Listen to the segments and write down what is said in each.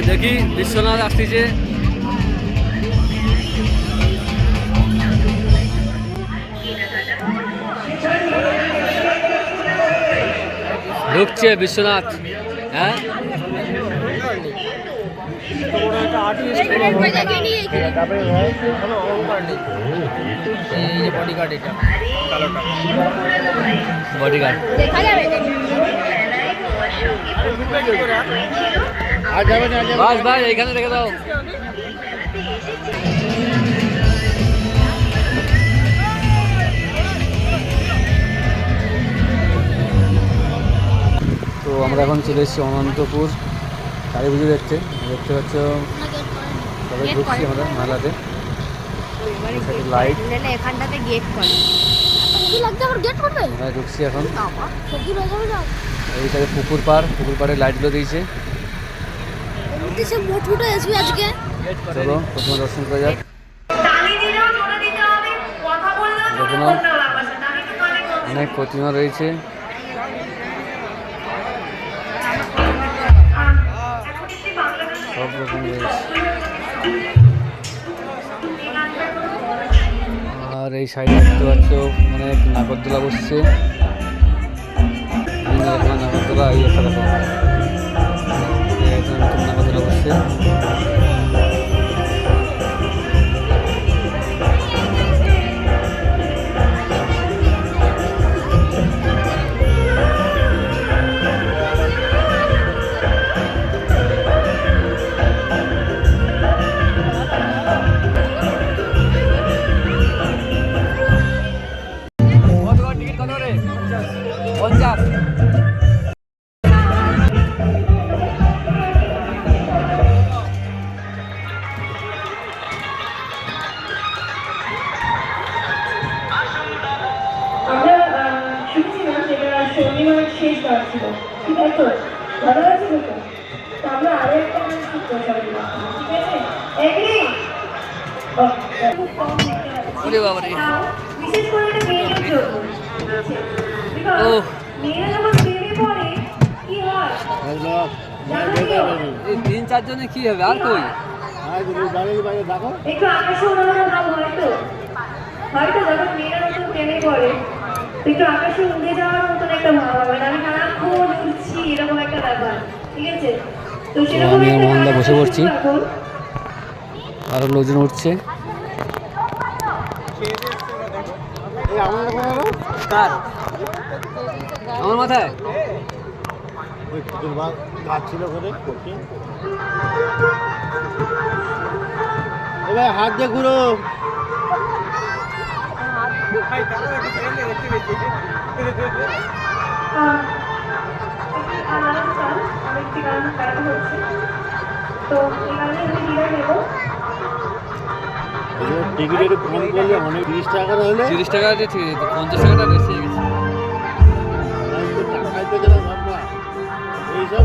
দেখি বিশ্বনাথ আসতেছে ঢুকছে বিশ্বনাথ হ্যাঁ? বডিগার্ড দেখা যাবে। আর বাস ভাই এইখানে রেখে দাও। তো আমরা এখন চলে এসেছি অনন্তপুর কালী পুজো দেখতে। দেখতে পাচ্ছ ঢুকছি আমরা মেলাতে। লাইট এখানটাতে গেট করে ঢুকছি এখন। এইটাকে পুকুর পার পুকুর পাড়ে লাইটগুলো দিয়েছে। সে মোট আসবে আজকে। চলো প্রথমে দর্শন করে যাক। দেখুন। অনেক প্রতিমা রয়েছে। সব রকম রয়েছে। আর এই সাইডে দেখতে পাচ্ছ অনেক নাগরদোলা বসছে। বিভিন্ন রকমের নাগরদোলা এই একটা দেখো। এই একটা নতুন নাগরদোলা বসছে কত হয় জানো তো? এই তিন চারজনে কি হবে আর কই একটু আকাশে মানে আমি সারাক্ষণ বসে পড়ছি। শিখব এখন। আরও লোকজন উঠছে। আমার মাথায়? হাত দিয়ে ঘুরো। তো এই গানে আমি বিদায় নেব। টিকিট একটু কম করলে অনেক তিরিশ টাকা হলে তিরিশ টাকা ঠিক আছে পঞ্চাশ টাকাটা বেশি হয়ে গেছে। টাকায় তো গেলাম এইসব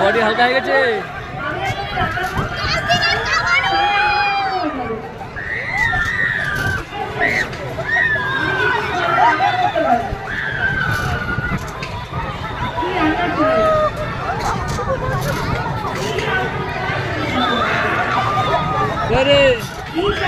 বডি হালকা হয়ে গেছে। আরে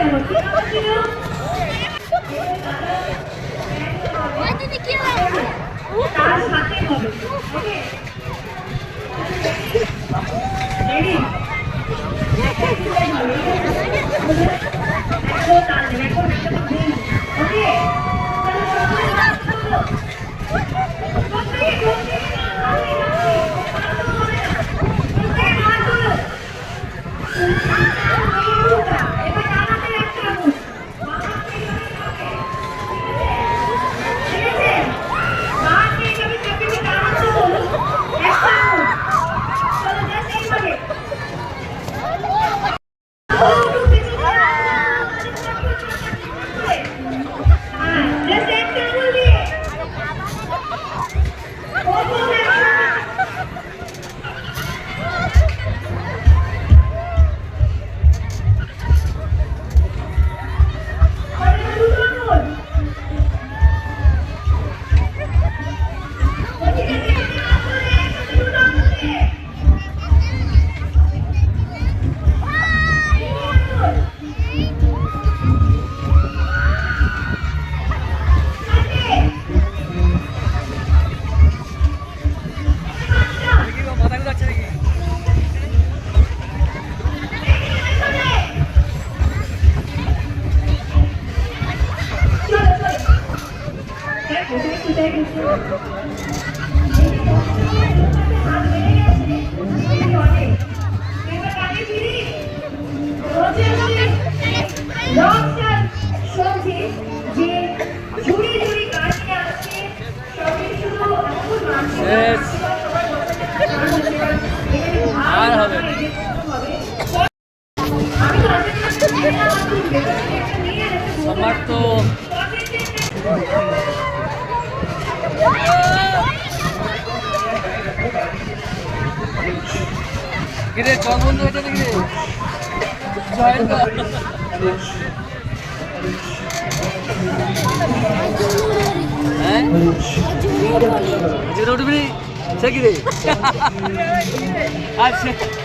ওই দিদি কি হয়েছে তার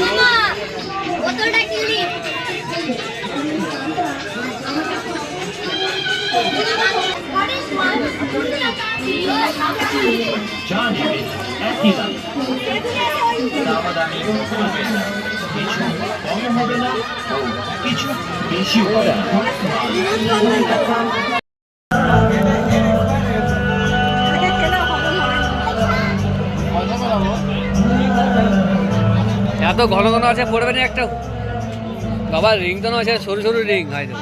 মামা বোতলটা কিনলি চা নেবে একই দাম দামাদামি হবে কিছু কম হবে না কিছু বেশি হবে না এত ঘন ঘন আছে পড়বে না একটা। বাবা রিং তো না আছে সরু সরু রিং হয়তো।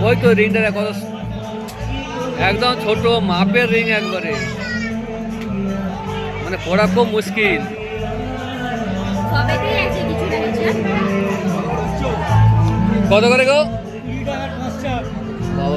ওই তো রিংটা কত একদম ছোট মাপের রিং একবারে। মানে পড়া খুব মুশকিল। সবে দিয়ে আছে কিছুটা কিছু কত করে গো? বাবা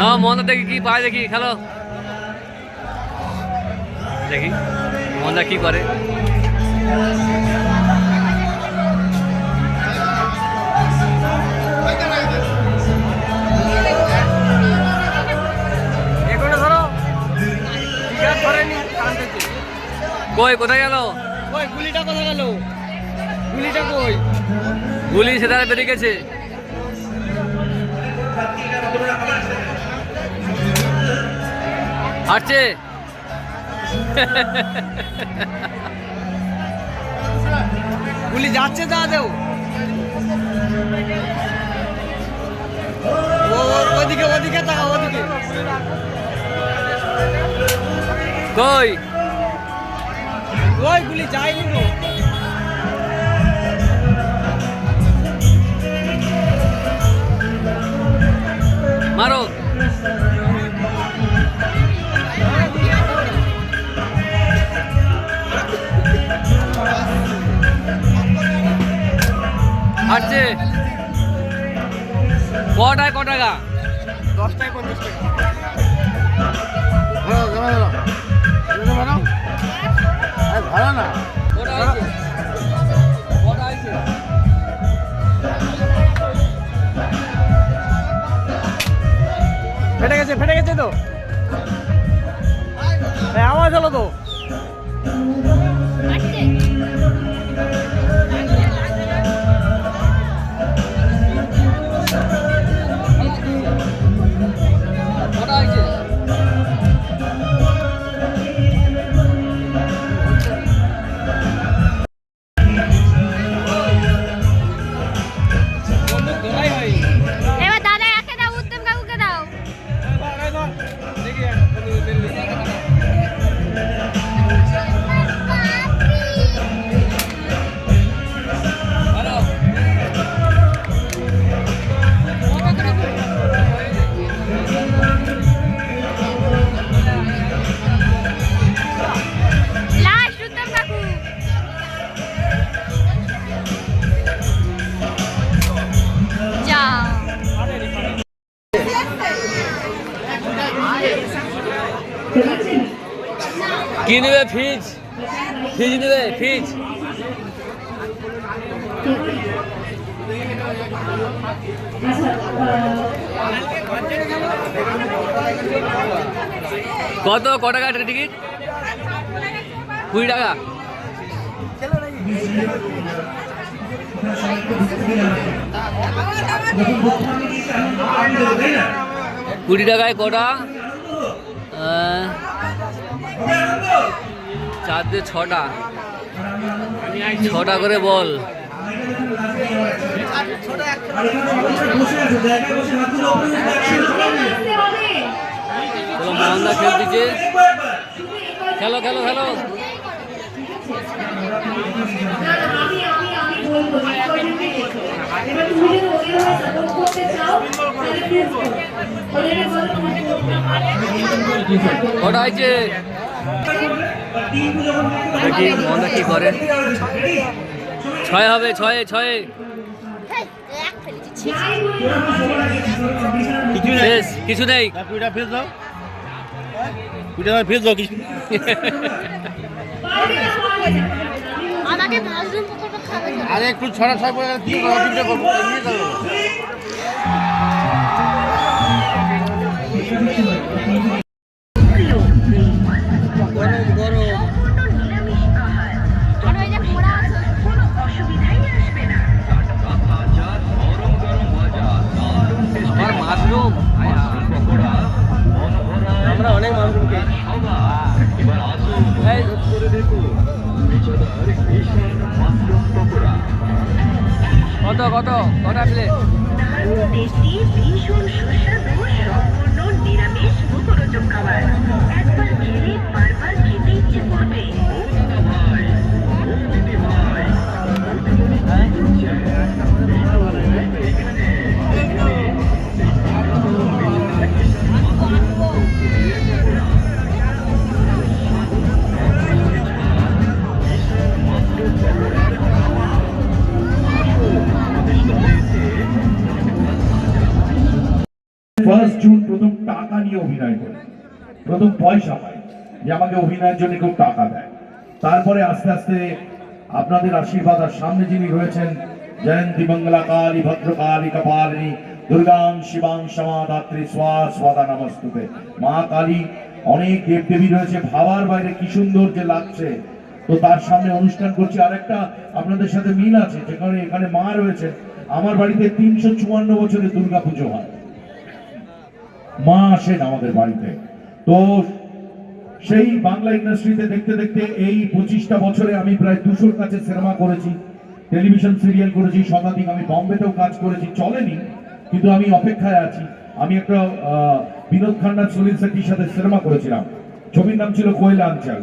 না মোহনদা দেখি কি পায় দেখি খেলো। দেখি মোহনদা কি করে। কই কোথায় গেল? ওই গুলিটা কোথায় গেল? গুলিটা কই? গুলি সেধারে বেরিয়ে গেছে। হাঁটছে গুলি যাচ্ছে দা দেও। ও ও- ওদিকে ওদিকে তাকা ওদিকে। কই? ওই গুলি যায়নি তো। মারো। হাঁটছে কটায় ক টাকা দশটায় পঞ্চাশ টাকা। ভাড়া না। কটা কটা ফেটে গেছে ফেটে গেছে তো। আওয়াজ হলো তো। কি নেবে ফিজ ফিজ নেবে ফিজ কত? ক টাকা টিকিট? কুড়ি টাকা? কুড়ি টাকায় কটা? চার দিয়ে ছটা। ছটা করে বল। মোহনদা খেলতেছে। খেলো খেলো খেলো। কটা হয়েছে দেখি মোহনদা কি করে। ছয় হবে ছয়ে ছয়ে। কিছু নেই। দাও। কুড়িটা দাও কিছু আমাকে মাশরুম পকোড়া খাবে তো। আরে একটু ছড়া ছয় কি করব তিনটে করব নিয়ে যাব জুন প্রথম টাকা নিয়ে অভিনয় করে। প্রথম পয়সা পায়। যে আমাকে অভিনয়ের জন্য কেউ টাকা দেয়। তারপরে আস্তে আস্তে আপনাদের আশীর্বাদ আর সামনে যিনি রয়েছেন, জয়ন্তী মঙ্গলা কালী, ভদ্রকালী, কপালিনী, দুর্গাং, শিবাং সমাধাত্রী স্বা, স্বাদা, নমস্তুতে। মা কালী, অনেক দেব দেবী রয়েছে। ভাবার বাইরে কি সুন্দর যে লাগছে। তো তার সামনে অনুষ্ঠান করছি। আরেকটা আপনাদের সাথে মিল আছে। যেখানে এখানে মা রয়েছে আমার বাড়িতে তিনশো চুয়ান্ন বছরে দুর্গা পুজো হয়। মা আসেন আমাদের বাড়িতে। তো সেই বাংলা ইন্ডাস্ট্রিতে দেখতে দেখতে এই পঁচিশটা বছরে আমি প্রায় দুশোর কাছে সিনেমা করেছি, টেলিভিশন সিরিয়াল করেছি, শতাধিক আমি বম্বেতেও কাজ করেছি, চলেনি, কিন্তু আমি অপেক্ষায় আছি। আমি একটা বিনোদ খান্না সুনীল শেট্টির সাথে সিনেমা করেছিলাম। ছবির নাম ছিল কোয়েলা আঞ্চল।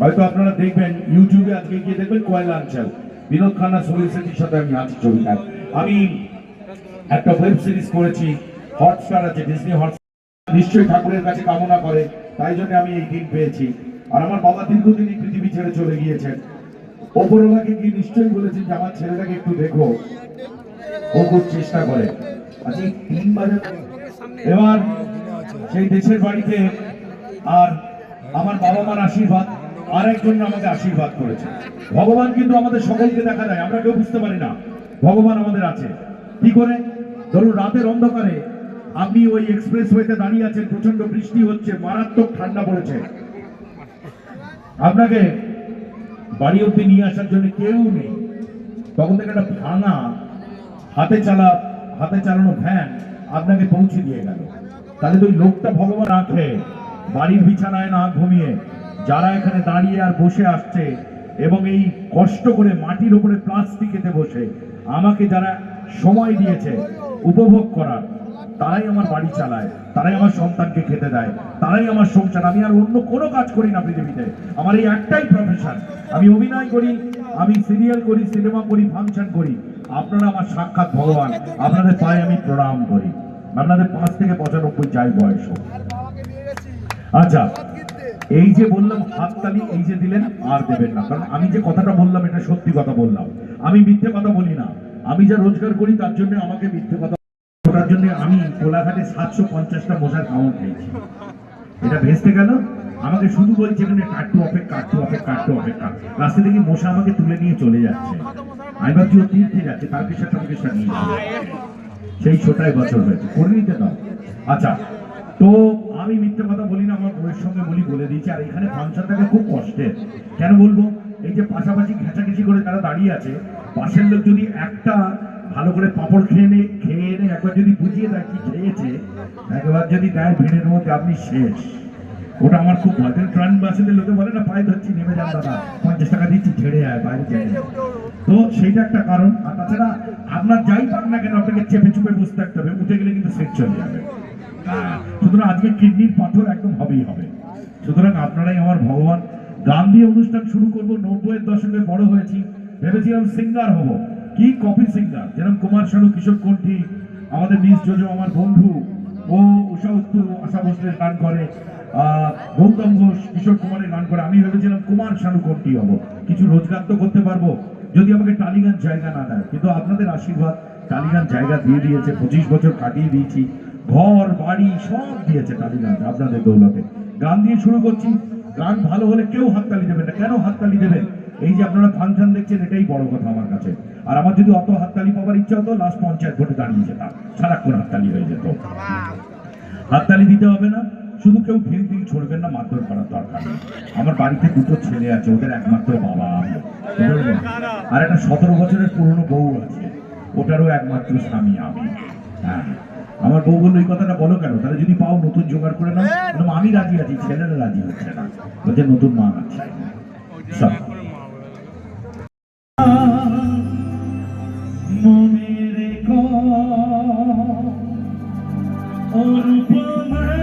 হয়তো আপনারা দেখবেন, ইউটিউবে আজকে গিয়ে দেখবেন কোয়েলা আঞ্চল। বিনোদ খান্না সুনীল শেট্টির সাথে আমি আছি ছবিটায়। আমি একটা ওয়েব সিরিজ করেছি হটস্টার আছে ডিজনি হটস্টার নিশ্চয়ই ঠাকুরের কাছে কামনা করে, তাই জন্য আমি এই দিন পেয়েছি। আর আমার বাবা দীর্ঘদিন এই পৃথিবী ছেড়ে চলে গিয়েছেন। ওপরওয়ালাকে গিয়ে নিশ্চয়ই বলেছেন যে, আমার ছেলেটাকে একটু দেখো। ও খুব চেষ্টা করে। আচ্ছা তিন বাজার এবার সেই দেশের বাড়িতে আর আমার বাবা মার আশীর্বাদ, আর একজন আমাকে আশীর্বাদ করেছে। ভগবান কিন্তু আমাদের সকলকে দেখা যায় আমরা কেউ বুঝতে পারি না। ভগবান আমাদের আছে। কি করে? ধরুন রাতের অন্ধকারে আপনি ওই এক্সপ্রেস ওয়েতে দাঁড়িয়ে আছেন প্রচণ্ড বৃষ্টি হচ্ছে, মারাত্মক ঠান্ডা পড়েছে। আপনাকে বাড়ি অব্দি নিয়ে আসার জন্য কেউ নেই। তখন থেকে একটা ভাঙা, হাতে চালা, হাতে চালানো ভ্যান আপনাকে পৌঁছে দিয়ে গেল। তাহলে তো ওই লোকটা ভগবান রাখে, বাড়ির বিছানায় না ঘুমিয়ে, যারা এখানে দাঁড়িয়ে আর বসে আসছে এবং এই কষ্ট করে মাটির উপরে প্লাস্টিকেতে বসে, আমাকে যারা সময় দিয়েছে, উপভোগ করার তারাই আমার বাড়ি চালায়, তারাই আমার সন্তানকে খেতে দেয়, তারাই আমার সংসার। আমি আর অন্য কোনো কাজ করি না পৃথিবীতে। আমার এই একটাই প্রফেশন আমি অভিনয় করি, আমি সিরিয়াল করি সিনেমা করি ফাংশন করি। আপনারা আমার সাক্ষাৎ ভগবান। আপনাদের পায়ে আমি প্রণাম করি। আপনাদের পাঁচ থেকে পঁচানব্বই যাই বয়স আচ্ছা এই যে বললাম, হাততালি এই যে দিলেন, আর দেবেন না। কারণ আমি যে কথাটা বললাম, এটা সত্যি কথা বললাম। আমি মিথ্যে কথা বলি না। আমি যা রোজগার করি, তার জন্য আমাকে মিথ্যে কথা জন্য আমি কোলাঘাটে সাতশো পঞ্চাশটা মশার খাওয়ান খেয়েছি। এটা ভেস্তে গেল। আমাকে শুধু বলছে এখানে কাট্টু অপেক্ষা কাট্টু অপেক্ষা কাট্টু অপেক্ষা রাস্তা থেকে মশা আমাকে তুলে নিয়ে চলে যাচ্ছে। আমি ভাবছি ও তীর্থে যাচ্ছে, তার পেশা তার পেশা নিয়ে সেই ছোটাই বছর হয়েছে। করে নিতে দাও। আচ্ছা তো আমি মিথ্যে কথা বলি না, আমার বউয়ের সঙ্গে বলি, বলে দিয়েছি। আর এখানে ফাংশনটাকে খুব কষ্টের। কেন বলব? এই যে পাশাপাশি ঘেঁচাঘেঁচি করে তারা দাঁড়িয়ে আছে, পাশের লোক যদি একটা ভালো করে পাঁপড় খেয়ে নে খেয়ে নে, একবার যদি বুঝিয়ে দেয় কি খেয়েছে, একবার যদি দেয় ভিড়ের মধ্যে আপনি শেষ। ওটা আমার খুব ভয়। ট্রান বাসের লোকে বলে না, পায়ে ধরছি, নেমে যান দাদা, পঞ্চাশ টাকা দিচ্ছি, ছেড়ে আয় বাইরে আয়। তো সেইটা একটা কারণ। আর তাছাড়া আপনার যাই পান না কেন, আপনাকে চেপে চুপে বসে থাকতে হবে, উঠে গেলে কিন্তু সেট চলে যাবে। সুতরাং আজকে কিডনির পাথর একদম হবেই হবে। সুতরাং আপনারাই আমার ভগবান। গান দিয়ে অনুষ্ঠান শুরু করব, নব্বইয়ের দশকে বড় হয়েছি। ভেবেছিলাম সিঙ্গার হব। কি কপি সিঙ্গার যেরকম কুমার শানু, কিশোর কণ্ঠী আমাদের মিস জোজো, আমার বন্ধু, ও উষা উত্তু, আশা ভোসলের গান করে গৌতম ঘোষ, কিশোর কুমারের গান করে। আমি ভেবেছিলাম কুমার শানু কণ্ঠী হব। কিছু রোজগার তো করতে পারব, যদি আমাকে টালিগান জায়গা না দেয়। কিন্তু আপনাদের আশীর্বাদ টালিগান জায়গা দিয়ে দিয়েছে, পঁচিশ বছর কাটিয়ে দিয়েছি, ঘর, বাড়ি সব দিয়েছে টালিগান আপনাদের দৌলতে। গান দিয়ে শুরু করছি, গান ভালো হলে কেউ হাততালি দেবেন না। কেন হাততালি দেবেন? এই যে আপনারা ফাংশন দেখছেন, এটাই বড় কথা আমার কাছে। আর আমার যদি অত হাততালি পাওয়ার ইচ্ছা হতো লাস্ট পঞ্চায়েত ভোটে দাঁড়িয়ে যেতাম। সারাক্ষণ হাততালি হয়ে যেত। হাততালি দিতে হবে না। শুধু কেউ ভিড় দিয়ে ছড়বেন না, মারধর করার দরকার আমার বাড়িতে দুটো ছেলে আছে, ওদের একমাত্র বাবা। আর একটা সতেরো বছরের পুরনো বউ আছে। ওটারও একমাত্র স্বামী আমি। হ্যাঁ। আমার বউ বলল, এই কথাটা বলো কেন? তাহলে যদি পাও, নতুন জোগাড় করে নাও। আমি রাজি আছি, ছেলেরা রাজি হচ্ছে না। বলছে, নতুন মা আছে। সব। অনুপম